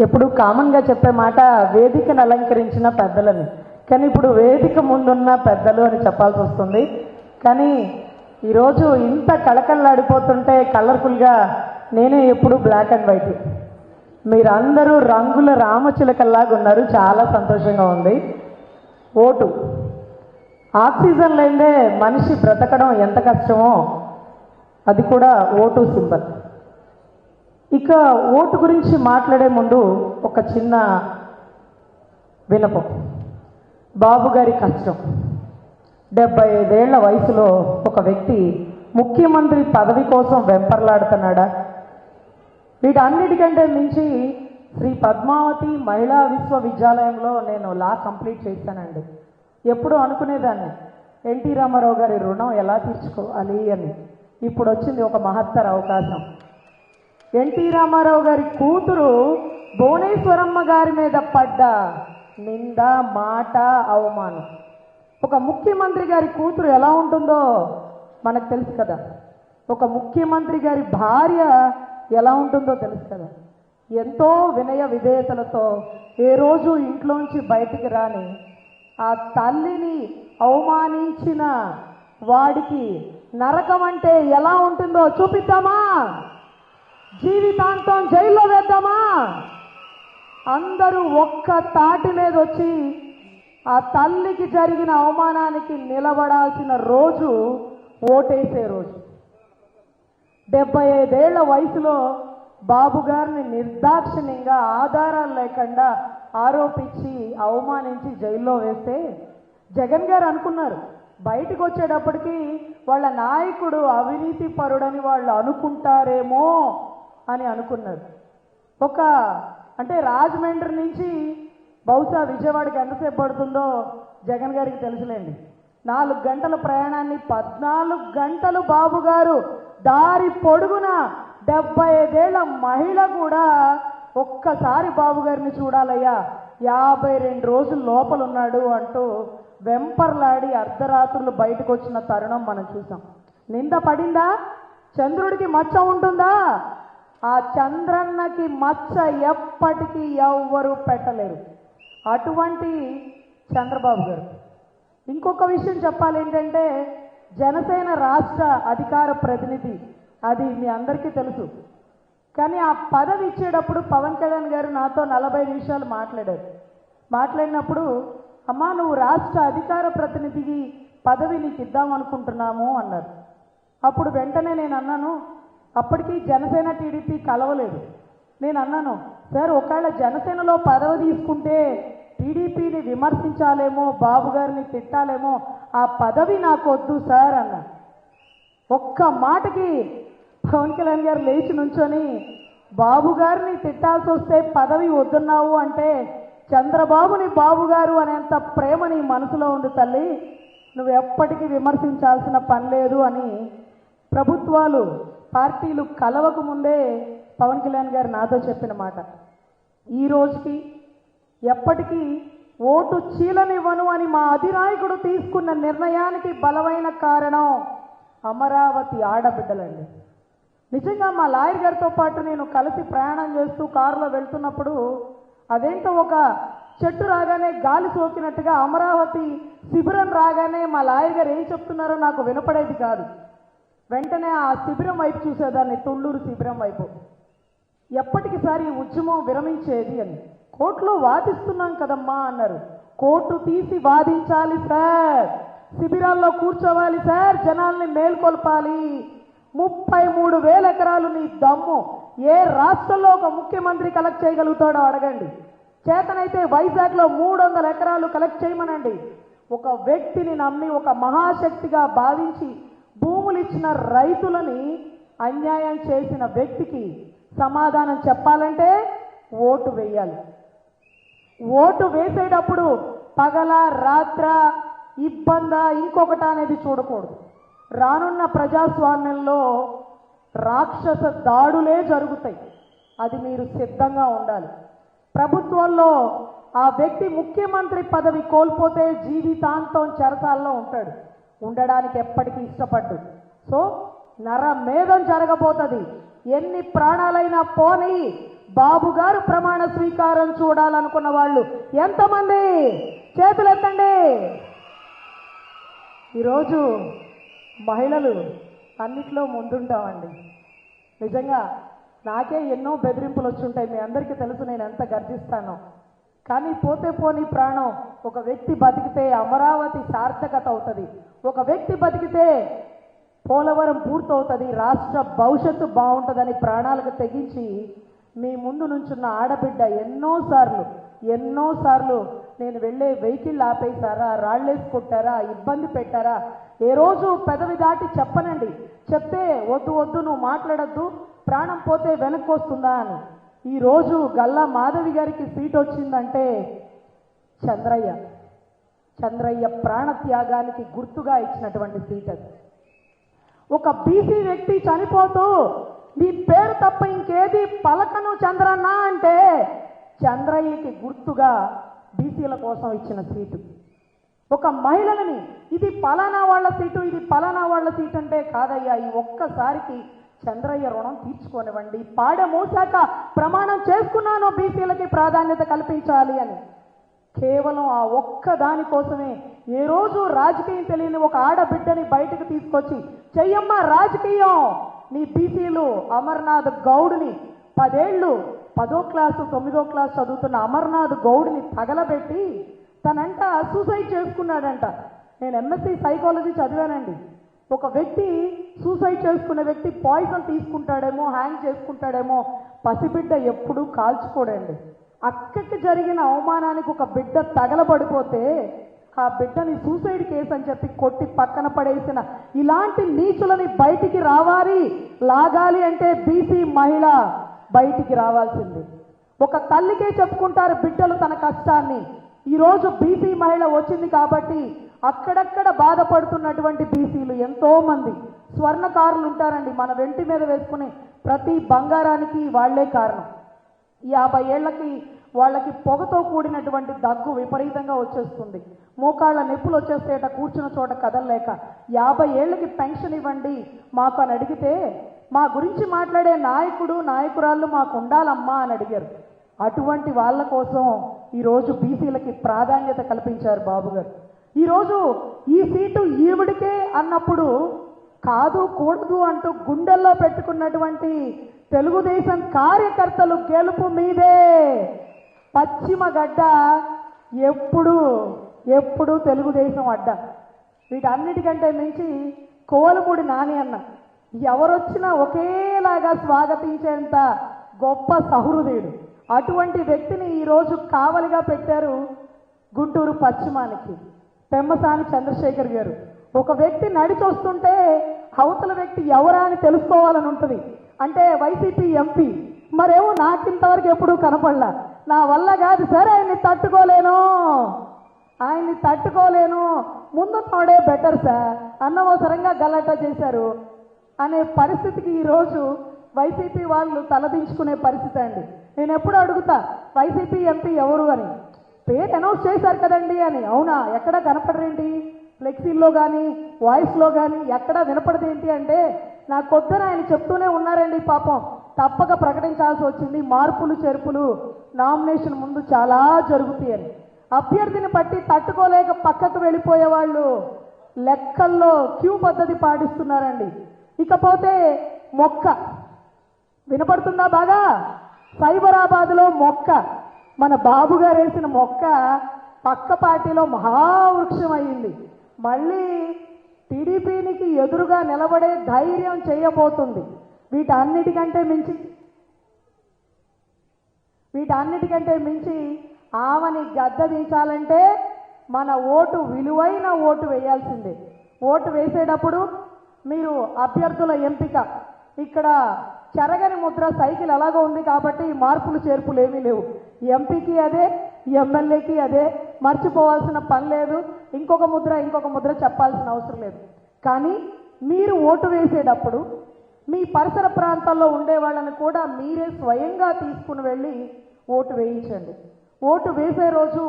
ఎప్పుడు కామన్గా చెప్పే మాట వేదికను అలంకరించిన పెద్దలని. కానీ ఇప్పుడు వేదిక ముందున్న పెద్దలు అని చెప్పాల్సి వస్తుంది. కానీ ఈరోజు ఇంత కళకళలాడిపోతుంటే కలర్ఫుల్గా నేనే ఎప్పుడు బ్లాక్ అండ్ వైట్. మీరందరూ రంగుల రామచిలకల్లాగా ఉన్నారు. చాలా సంతోషంగా ఉంది. ఓటు. ఆక్సిజన్ లేదే మనిషి బ్రతకడం ఎంత కష్టమో అది కూడా ఓటు సింబల్. ఇక ఓటు గురించి మాట్లాడే ముందు ఒక చిన్న వినపం బాబు గారి కష్టం. డెబ్బై ఐదేళ్ళ వయసులో ఒక వ్యక్తి ముఖ్యమంత్రి పదవి కోసం వెంపర్లాడుతున్నాడా? వీటన్నిటికంటే మించి శ్రీ పద్మావతి మహిళా విశ్వవిద్యాలయంలో నేను లా కంప్లీట్ చేశానండి. ఎప్పుడు అనుకునేదాన్ని. ఎన్టీ రామారావు గారి రుణం ఎలా తీర్చుకోవాలి అని. ఇప్పుడు వచ్చింది ఒక మహత్తర అవకాశం. ఎన్టీ రామారావు గారి కూతురు భువనేశ్వరమ్మ గారి మీద పడ్డ నింద మాట అవమానం. ఒక ముఖ్యమంత్రి గారి కూతురు ఎలా ఉంటుందో మనకు తెలుసు కదా. ఒక ముఖ్యమంత్రి గారి భార్య ఎలా ఉంటుందో తెలుసు కదా. ఎంతో వినయ విధేయతలతో ఏ రోజు ఇంట్లోంచి బయటికి రాని ఆ తల్లిని అవమానించిన వాడికి నరకం అంటే ఎలా ఉంటుందో చూపిద్దామా? జీవితాంతం జైల్లో వేద్దామా? అందరూ ఒక్క తాటి మీద వచ్చి ఆ తల్లికి జరిగిన అవమానానికి నిలబడాల్సిన రోజు ఓటేసే రోజు. డెబ్బై ఐదేళ్ళ వయసులో బాబు గారిని నిర్దాక్షిణ్యంగా ఆధారాలు లేకుండా ఆరోపించి అవమానించి జైల్లో వేస్తే జగన్ గారు అనుకున్నారు. బయటకు వచ్చేటప్పటికి వాళ్ళ నాయకుడు అవినీతి పరుడని వాళ్ళు అనుకుంటారేమో అని అనుకున్నాడు. ఒక అంటే రాజమండ్రి నుంచి బహుశా విజయవాడకి ఎంతసేపు పడుతుందో జగన్ గారికి తెలుసులేండి. నాలుగు గంటల ప్రయాణాన్ని పద్నాలుగు గంటలు బాబు గారు దారి పొడుగున డెబ్బై ఐదేళ్ళ మహిళ కూడా ఒక్కసారి బాబు గారిని చూడాలయ్యా యాభై రెండు రోజులు లోపల ఉన్నాడు అంటూ వెంపర్లాడి అర్ధరాత్రులు బయటకు వచ్చిన తరుణం మనం చూసాం. నింద పడిందా? చంద్రుడికి మచ్చ ఉంటుందా? ఆ చంద్రన్నకి మచ్చ ఎప్పటికీ ఎవ్వరూ పెట్టలేరు. అటువంటి చంద్రబాబు గారు. ఇంకొక విషయం చెప్పాలి ఏంటంటే జనసేన రాష్ట్ర అధికార ప్రతినిధి అది మీ అందరికీ తెలుసు. కానీ ఆ పదవి ఇచ్చేటప్పుడు పవన్ కళ్యాణ్ గారు నాతో నలభై నిమిషాలు మాట్లాడారు. మాట్లాడినప్పుడు అమ్మా నువ్వు రాష్ట్ర అధికార ప్రతినిధికి పదవి నీకు ఇద్దాం అనుకుంటున్నాము అన్నారు. అప్పుడు వెంటనే నేను అన్నాను అప్పటికీ జనసేన టీడీపీ కలవలేదు. నేను అన్నాను సార్ ఒకవేళ జనసేనలో పదవి తీసుకుంటే టీడీపీని విమర్శించాలేమో బాబు గారిని తిట్టాలేమో ఆ పదవి నాకు వద్దు సార్ అన్న. ఒక్క మాటకి పవన్ కళ్యాణ్ గారు లేచి నుంచొని బాబు గారిని తిట్టాల్సి వస్తే పదవి వద్దున్నావు అంటే చంద్రబాబుని బాబు గారు అనేంత ప్రేమ నీ మనసులో ఉంది తల్లి. నువ్వు ఎప్పటికీ విమర్శించాల్సిన పని లేదు అని ప్రభుత్వాలు పార్టీలు కలవక ముందే పవన్ కళ్యాణ్ గారు నాతో చెప్పిన మాట. ఈ రోజుకి ఎప్పటికీ ఓటు చీలనివ్వను అని మా అధినాయకుడు తీసుకున్న నిర్ణయానికి బలమైన కారణం అమరావతి ఆడబిడ్డలండి. నిజంగా మా లాయర్ గారితో పాటు నేను కలిసి ప్రయాణం చేస్తూ కారులో వెళ్తున్నప్పుడు అదేంటో ఒక చెట్టు రాగానే గాలి సోకినట్టుగా అమరావతి శిబిరం రాగానే మా లాయర్ గారు ఏం చెప్తున్నారో నాకు వినపడేది కాదు. వెంటనే ఆ శిబిరం వైపు చూసేదాన్ని తుళ్ళూరు శిబిరం వైపు. ఎప్పటికిసారి ఈ ఉద్యమం విరమించేది అని. కోర్టులో వాదిస్తున్నాం కదమ్మా అన్నారు. కోర్టు తీసి వాదించాలి సార్. శిబిరాల్లో కూర్చోవాలి సార్. జనాల్ని మేల్కొల్పాలి. ముప్పై మూడు వేల ఎకరాలు నీ దమ్ము. ఏ రాష్ట్రంలో ఒక ముఖ్యమంత్రి కలెక్ట్ చేయగలుగుతాడో అడగండి. చేతనైతే వైజాగ్లో మూడు వందల ఎకరాలు కలెక్ట్ చేయమనండి. ఒక వ్యక్తిని నమ్మి ఒక మహాశక్తిగా భావించి భూములు ఇచ్చిన రైతులని అన్యాయం చేసిన వ్యక్తికి సమాధానం చెప్పాలంటే ఓటు వేయాలి. ఓటు వేసేటప్పుడు పగల రాత్ర ఇబ్బందా ఇంకొకట అనేది చూడకూడదు. రానున్న ప్రజాస్వామ్యంలో రాక్షస దాడులే జరుగుతాయి. అది మీరు సిద్ధంగా ఉండాలి. ప్రభుత్వంలో ఆ వ్యక్తి ముఖ్యమంత్రి పదవి కోల్పోతే జీవితాంతం చెరసాల్లో ఉంటాడు. ఉండడానికి ఎప్పటికీ ఇష్టపడ్డు. సో నర మేధం జరగబోతుంది. ఎన్ని ప్రాణాలైనా పోనీ బాబు గారు ప్రమాణ స్వీకారం చూడాలనుకున్న వాళ్ళు ఎంతమంది? చేతులెత్తండి. ఈరోజు మహిళలు అన్నిట్లో ముందుంటామండి. నిజంగా నాకే ఎన్నో బెదిరింపులు వచ్చుంటాయి మీ అందరికీ తెలుసు నేను ఎంత గర్జిస్తానో. కానీ పోతే పోని ప్రాణం ఒక వ్యక్తి బతికితే అమరావతి సార్థకత అవుతుంది. ఒక వ్యక్తి బతికితే పోలవరం పూర్తవుతుంది రాష్ట్ర భవిష్యత్తు బాగుంటుందని ప్రాణాలకు తెగించి మీ ముందు నుంచున్న ఆడబిడ్డ ఎన్నోసార్లు ఎన్నోసార్లు నేను వెళ్ళే వెహికల్ ఆపేశారా రాళ్ళేసి కొట్టారా ఇబ్బంది పెట్టారా ఏ రోజు పెదవి దాటి చెప్పనండి. చెప్తే వద్దు వద్దు నువ్వు మాట్లాడద్దు ప్రాణం పోతే వెనక్కి వస్తుందా అని. ఈరోజు గల్లా మాధవి గారికి సీట్ వచ్చిందంటే చంద్రయ్య. చంద్రయ్య ప్రాణత్యాగానికి గుర్తుగా ఇచ్చినటువంటి సీట్ అది. ఒక బీసీ వ్యక్తి చనిపోతూ నీ పేరు తప్ప ఇంకేది పలకను చంద్రన్న అంటే చంద్రయ్యకి గుర్తుగా బీసీల కోసం ఇచ్చిన సీటు. ఒక మహిళలని ఇది పలానా వాళ్ళ సీటు ఇది పలానా వాళ్ళ సీటు అంటే కాదయ్యా ఈ ఒక్కసారికి చంద్రయ్య రుణం తీర్చుకోనివ్వండి. పాడ మూసాక ప్రమాణం చేసుకున్నాను బీసీలకి ప్రాధాన్యత కల్పించాలి అని. కేవలం ఆ ఒక్క దాని కోసమే ఏ రోజు రాజకీయం తెలియని ఒక ఆడబిడ్డని బయటకు తీసుకొచ్చి చెయ్యమ్మ రాజకీయం నీ బీసీలు అమర్నాథ్ గౌడ్ని పదేళ్ళు పదో క్లాసు తొమ్మిదో క్లాస్ చదువుతున్న అమర్నాథ్ గౌడ్ని తగలబెట్టి తనంట సూసైడ్ చేసుకున్నాడంట. నేను ఎంఎస్సి సైకాలజీ చదివానండి. ఒక వ్యక్తి సూసైడ్ చేసుకునే వ్యక్తి పాయిజన్ తీసుకుంటాడేమో హ్యాంగ్ చేసుకుంటాడేమో పసిబిడ్డ ఎప్పుడూ కాల్చుకోడండి. అక్కకి జరిగిన అవమానానికి ఒక బిడ్డ తగలబడిపోతే ఆ బిడ్డని సూసైడ్ కేసు అని చెప్పి కొట్టి పక్కన పడేసిన ఇలాంటి నీచులని బయటికి రావాలి లాగాలి అంటే బీసీ మహిళ బయటికి రావాల్సింది. ఒక తల్లికే చెప్పుకుంటారు బిడ్డలు తన కష్టాన్ని. ఈరోజు బీసీ మహిళ వచ్చింది కాబట్టి అక్కడక్కడ బాధపడుతున్నటువంటి బీసీలు ఎంతోమంది. స్వర్ణకారులు ఉంటారండి. మన రెంటి మీద వేసుకునే ప్రతి బంగారానికి వాళ్ళే కారణం. యాభై ఏళ్ళకి వాళ్ళకి పొగతో కూడినటువంటి దగ్గు విపరీతంగా వచ్చేస్తుంది. మోకాళ్ళ నొప్పులు వచ్చేసేట కూర్చున్న చోట కదలలేక యాభై ఏళ్ళకి పెన్షన్ ఇవ్వండి మాకు అని అడిగితే మా గురించి మాట్లాడే నాయకుడు నాయకురాళ్ళు మాకు ఉండాలమ్మా అని అడిగారు. అటువంటి వాళ్ళ కోసం ఈరోజు బీసీలకి ప్రాధాన్యత కల్పించారు బాబు గారు ఈరోజు ఈ సీటు ఈవిడికే అన్నప్పుడు కాదు కూడదు అంటూ గుండెల్లో పెట్టుకున్నటువంటి తెలుగుదేశం కార్యకర్తలు గెలుపు మీదే. పశ్చిమ గడ్డ ఎప్పుడు ఎప్పుడు తెలుగుదేశం అడ్డ. వీటన్నిటికంటే మించి కోలమూడి నాని అన్న. ఎవరొచ్చినా ఒకేలాగా స్వాగతించేంత గొప్ప సహృదయుడు. అటువంటి వ్యక్తిని ఈరోజు కావలిగా పెట్టారు గుంటూరు పశ్చిమానికి. పెమ్మసాని చంద్రశేఖర్ గారు. ఒక వ్యక్తి నడిచొస్తుంటే అవతల వ్యక్తి ఎవరా అని తెలుసుకోవాలని ఉంటుంది. అంటే వైసీపీ ఎంపీ. మరేమో నాకింతవరకు ఎప్పుడూ కనపడలా. నా వల్ల కాదు సార్ ఆయన్ని తట్టుకోలేను. ఆయన్ని తట్టుకోలేను. ముందున్నోడే బెటర్ సార్. అనవసరంగా గలాటా చేశారు. అనే పరిస్థితికి ఈరోజు వైసీపీ వాళ్ళు తలదించుకునే పరిస్థితి అండి. నేను ఎప్పుడు అడుగుతా వైసీపీ ఎంపీ ఎవరు అని. పేరు అనౌన్స్ చేశారు కదండి అని. అవునా? ఎక్కడ కనపడరేంటి? ఫ్లెక్సీల్లో కానీ వాయిస్లో కానీ ఎక్కడ వినపడదేంటి అంటే నా కొద్దిన ఆయన చెప్తూనే ఉన్నారండి పాపం. తప్పక ప్రకటించాల్సి వచ్చింది. మార్పులు చేర్పులు నామినేషన్ ముందు చాలా జరుగుతాయని. అభ్యర్థిని పట్టి తట్టుకోలేక పక్కకు వెళ్ళిపోయే వాళ్ళు లెక్కల్లో క్యూ పద్ధతి పాటిస్తున్నారండి. ఇకపోతే మొక్క. వినపడుతుందా బాగా? సైబరాబాద్లో మొక్క. మన బాబుగారు వేసిన మొక్క పక్క పార్టీలో మహావృక్షం అయింది. మళ్ళీ టీడీపీనికి ఎదురుగా నిలబడే ధైర్యం చేయబోతుంది. వీటన్నిటికంటే మించి వీటన్నిటికంటే మించి ఆమెని గద్దదించాలంటే మన ఓటు విలువైన ఓటు వేయాల్సిందే. ఓటు వేసేటప్పుడు మీరు అభ్యర్థుల ఎంపిక. ఇక్కడ చెరగని ముద్ర సైకిల్ ఎలాగో ఉంది కాబట్టి మార్పులు చేర్పులు ఏమీ లేవు. ఎంపీకి అదే ఎమ్మెల్యేకి అదే మర్చిపోవాల్సిన పని లేదు. ఇంకొక ముద్ర ఇంకొక ముద్ర చెప్పాల్సిన అవసరం లేదు. కానీ మీరు ఓటు వేసేటప్పుడు మీ పరిసర ప్రాంతాల్లో ఉండే వాళ్ళని కూడా మీరే స్వయంగా తీసుకుని వెళ్ళి ఓటు వేయించండి. ఓటు వేసే రోజు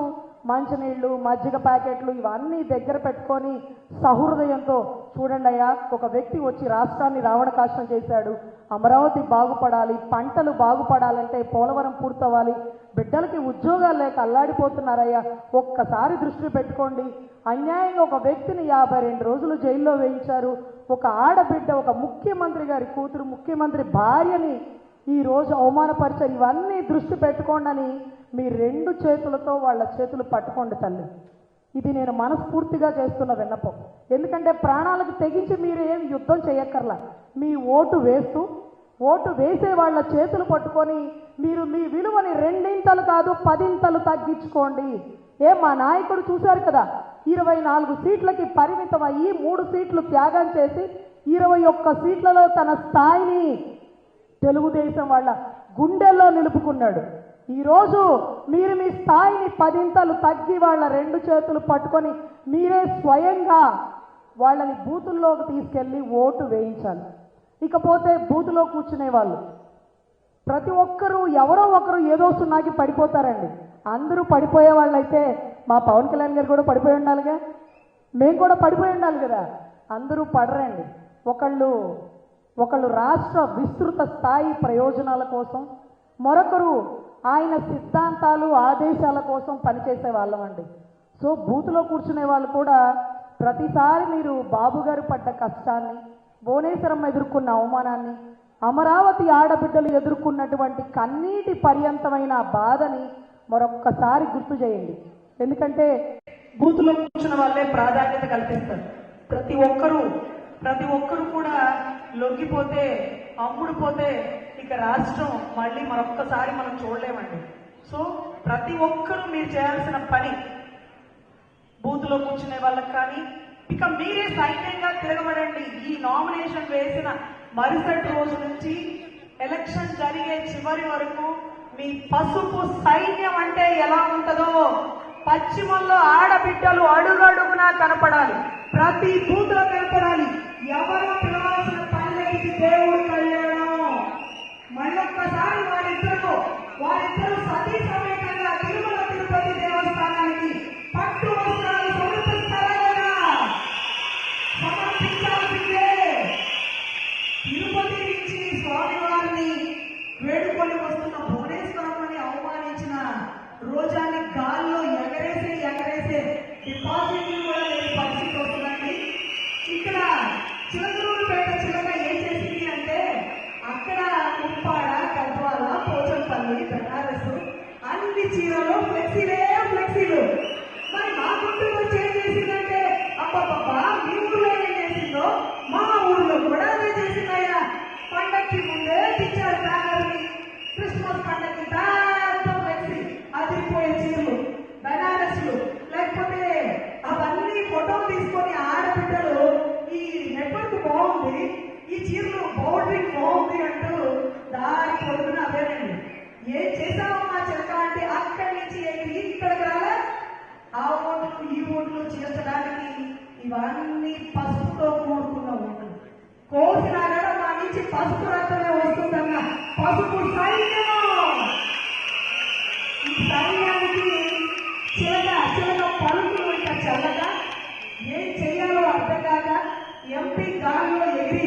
మంచినీళ్ళు మజ్జిగ ప్యాకెట్లు ఇవన్నీ దగ్గర పెట్టుకొని సహృదయంతో చూడండి అయ్యా ఒక వ్యక్తి వచ్చి రాష్ట్రాన్ని రావణ కాష్టం చేశాడు. అమరావతి బాగుపడాలి పంటలు బాగుపడాలంటే పోలవరం పూర్తవ్వాలి. బిడ్డలకి ఉద్యోగాలు లేక అల్లాడిపోతున్నారయ్యా. ఒక్కసారి దృష్టి పెట్టుకోండి. అన్యాయంగా ఒక వ్యక్తిని యాభై రెండు రోజులు జైల్లో వేయించారు. ఒక ఆడబిడ్డ ఒక ముఖ్యమంత్రి గారి కూతురు ముఖ్యమంత్రి భార్యని ఈ రోజు అవమానపరిచారు. ఇవన్నీ దృష్టి పెట్టుకోండి అని మీ రెండు చేతులతో వాళ్ళ చేతులు పట్టుకోండి తల్లి. ఇది నేను మనస్ఫూర్తిగా చేస్తున్న విన్నపం. ఎందుకంటే ప్రాణాలకు తెగించి మీరు ఏం యుద్ధం చేయక్కర్లా. మీ ఓటు వేస్తూ ఓటు వేసే వాళ్ళ చేతులు పట్టుకొని మీరు మీ విలువని రెండింతలు కాదు పదింతలు తగ్గించుకోండి. ఏ మా నాయకుడు చూశారు కదా ఇరవై నాలుగు సీట్లకి పరిమితం అయ్యి మూడు సీట్లు త్యాగం చేసి ఇరవై ఒక్క సీట్లలో తన స్థాయిని తెలుగుదేశం వాళ్ళ గుండెల్లో నిలుపుకున్నాడు. ఈరోజు మీరు మీ స్థాయిని పదింతలు తగ్గి వాళ్ళ రెండు చేతులు పట్టుకొని మీరే స్వయంగా వాళ్ళని బూతుల్లోకి తీసుకెళ్ళి ఓటు వేయించాలి. ఇకపోతే బూతులో కూర్చునే వాళ్ళు. ప్రతి ఒక్కరూ ఎవరో ఒకరు ఏదో సున్నాకి పడిపోతారండి. అందరూ పడిపోయే వాళ్ళైతే మా పవన్ కళ్యాణ్ గారు కూడా పడిపోయి ఉండాలిగా? మేము కూడా పడిపోయి ఉండాలి కదా? అందరూ పడరండి. ఒకళ్ళు ఒకళ్ళు రాష్ట్ర విస్తృత స్థాయి ప్రయోజనాల కోసం మరొకరు ఆయన సిద్ధాంతాలు ఆదేశాల కోసం పనిచేసే వాళ్ళం అండి. సో బూత్లో కూర్చునే వాళ్ళు కూడా ప్రతిసారి మీరు బాబు గారు పడ్డ కష్టాన్ని భువనేశ్వరం ఎదుర్కొన్న అవమానాన్ని అమరావతి ఆడబిడ్డలు ఎదుర్కొన్నటువంటి కన్నీటి పర్యంతమైన బాధని మరొక్కసారి గుర్తు చేయండి. ఎందుకంటే బూతులో కూర్చున్న వాళ్ళే ప్రాధాన్యత కల్పిస్తారు. ప్రతి ఒక్కరూ ప్రతి ఒక్కరు కూడా లొంగిపోతే అమ్ముడుపోతే ఇక రాష్ట్రం మళ్ళీ మరొక్కసారి మనం చూడలేమండి. సో ప్రతి ఒక్కరూ మీరు చేయాల్సిన పని బూత్లో కూర్చునే వాళ్ళకి కానీ ఇక మీరే సైన్యంగా తిరగబడండి. ఈ నామినేషన్ వేసిన మరుసటి రోజు నుంచి ఎలక్షన్ జరిగే చివరి వరకు మీ పసుపు సైన్యం అంటే ఎలా ఉంటుందో పశ్చిమంలో ఆడబిడ్డలు అడుగడుగునా కనపడాలి. ప్రతి బూత్లో కనపడాలి. ఎవరు పిలవాల్సిన పని దేవుడు మళ్ళొక్కసారి వారిద్దరు వారిద్దరు సతీ సమేతంగా ఎంపీ గాలిలో ఎగిరి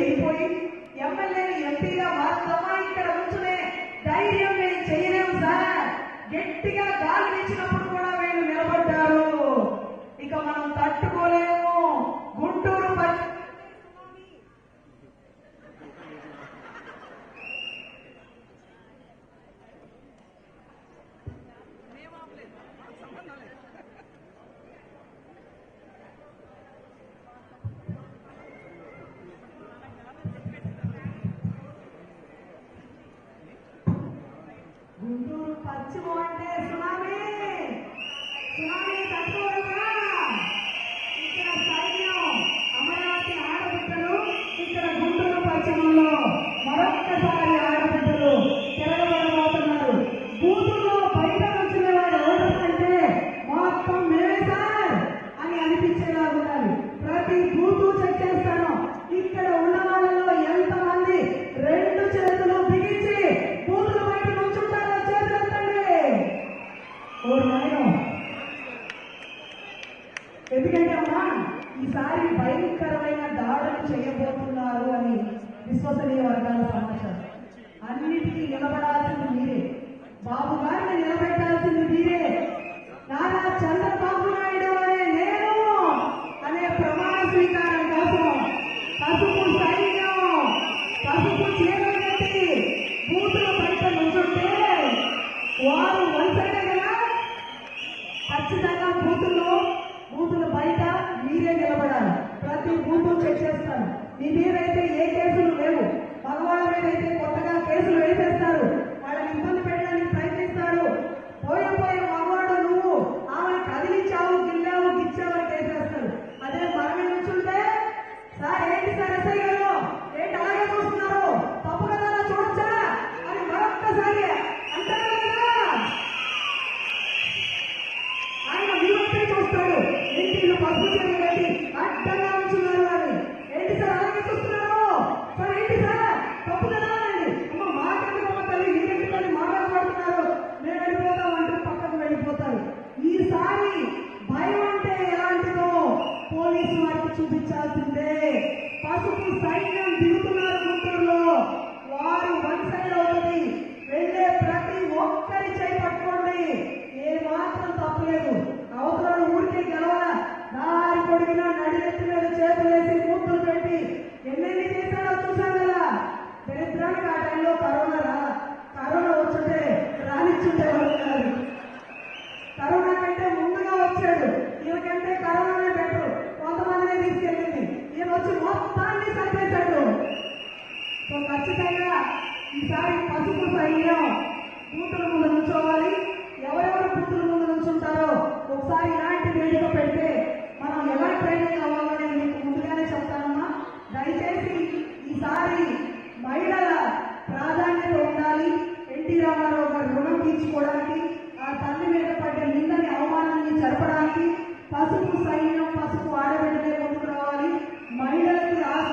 విశ్వసనీయ వర్గాల సమాచారం అన్నిటికీ నిలబడాల్సింది మీరే. బాబు గారిని నిలబెట్టాల్సింది మీరే. నారా చంద్రబాబు నాయుడు అనే నేను అనే ప్రమాణ స్వీకారం కోసం పసుపు సైన్యం పసుపు చీరలు కట్టి బూతుల బయట నుంచుంటే వారు వలసడే కదా ఖచ్చితంగా బూతుల్లో బూతుల బయట మీరే నిలబడాలి. ప్రతి బూతు చెక్ చేస్తారు మీ మీరైతే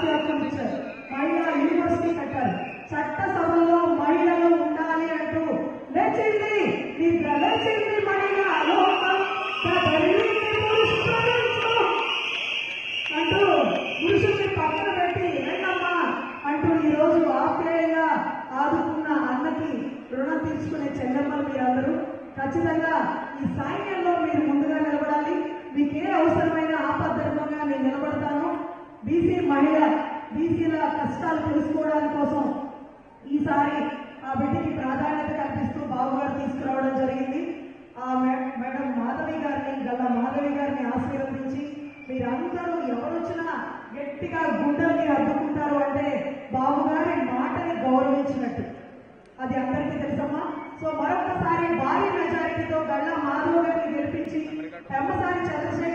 ஆசிரியர் கமிஷன் மயிலா யூனிவர்சிட்டி கட்டல் சட்டசபை కష్టాలు తెలుసుకోవడానికి కోసం ఈసారి ఆ బిడ్డకి ప్రాధాన్యత కల్పిస్తూ బాబుగారు తీసుకురావడం జరిగింది. ఆ మేడం మాధవి గారిని గల్లా మాధవి గారిని ఆశీర్వదించి మీరందరూ ఎవరొచ్చినా గట్టిగా గుండెల్ని అడ్డుకుంటారు అంటే బాబుగారి మాటని గౌరవించినట్టు. అది అందరికీ తెలుసమ్మా. సో మరొకసారి భారీ మెజారిటీతో గళ్ళ మాధవ్ గారిని గెలిపించి తమ్మసారి చంద్రశేఖర్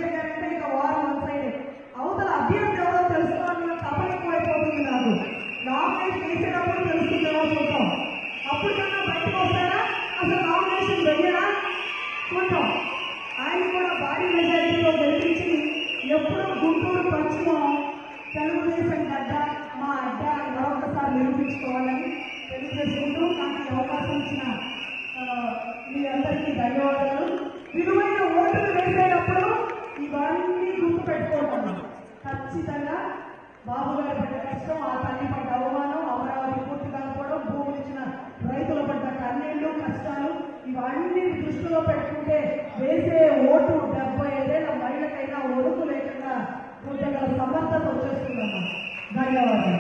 ఇచ్చిన మీ అందరికీ ధన్యవాదాలు. విలువైన ఓటులు వేసేటప్పుడు ఇవన్నీ గుర్తు పెట్టుకోవటం ఖచ్చితంగా బాబు గారు పడ్డ కష్టం ఆ తల్లి పడ్డ అవమానం అమరావతి పూర్తి కాకపోవడం భూములు ఇచ్చిన రైతుల పడ్డ కన్నీళ్ళు కష్టాలు ఇవన్నీ దృష్టిలో పెట్టుకుంటే వేసే ఓటు డెబ్బై ఐదేళ్ళ మహిళకైనా ఒడుకు లేకుండా ఉండగల సమర్థత వచ్చేస్తుందమ్మా. ధన్యవాదాలు.